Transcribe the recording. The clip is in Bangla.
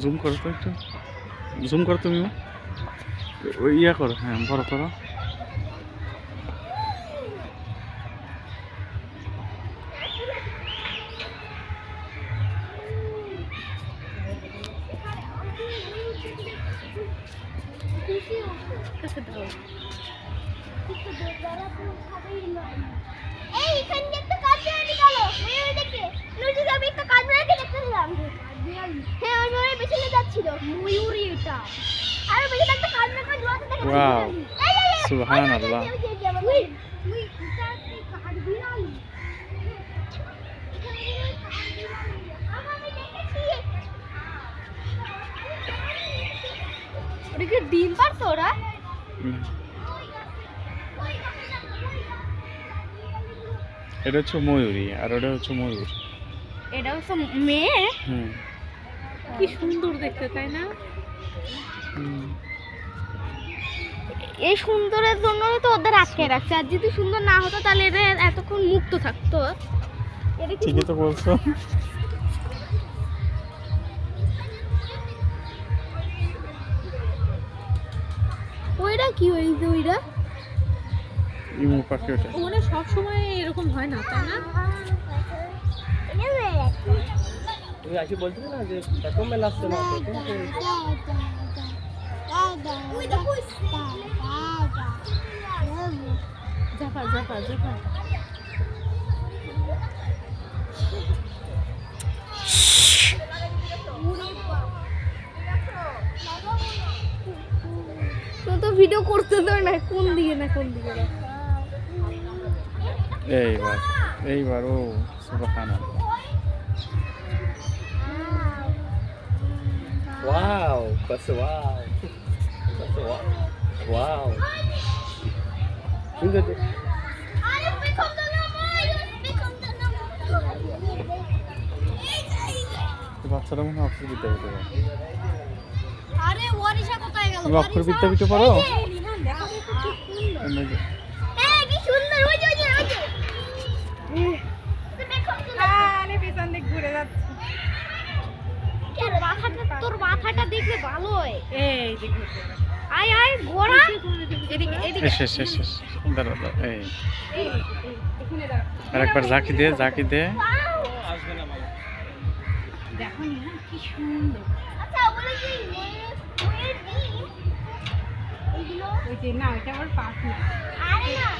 জুম করো তো একটু। জুম করো তুমি। ওই ইয়া করো হ্যাঁ বড় করো। এই এখান দিয়ে একটা কাজ বেরোতে গেল মেয়ে দেখে নজর আমি একটা কাজ বেরোতে দেখতেছিলাম হ্যাঁ ওই মেয়ে এটা আর ডিম পারতো ওরা এটা হচ্ছে ময়ূরী আর ওটা হচ্ছে ময়ূর এটা হচ্ছে মেয়ে হুম কি সুন্দর দেখতে তাই না? এই সুন্দরের জন্য তো ওদের আটকে রাখছে। আর যদি সুন্দর না হতো তাহলে এটা এতক্ষণ মুক্ত থাকতো। এটা ঠিকই তো বলছো। ওইটা কি ওই যে ওইটা ইমু পাখি ওটা। ওখানে সব সময় এরকম হয় না তাই না? তুমি আজকে বলছিলে না যে প্রথম মেলা আসছে না তো, জাপা জাপা জাপা তো তো ভিডিও করতে তো না কোন দিকে না কোন দিকে না এইবার এইবার ও সুবহানাল্লাহ। মই পেছন তো না এই বাচ্চাটা মনে হয় অক্ষর বিদ্যাপীঠে পড়ে। আরে ওয়ারিশা কোথায় গেল তুমি অক্ষর বিদ্যাপীঠে পড়ো দেখো মাথাটা তোর মাথাটা দেখলে ভালো হয় এই যাচ্ছে। আয় আয় গোড়া এদিকে এদিকে এস এস এস এই এই, এই, এখানে দাঁড়া। আর একবার ঝাঁকি দে ঝাঁকি দে আসবে না দেখো না কি সুন্দর আচ্ছা ওগুলো কি ওই যে না এটা আবার পাখি আরে না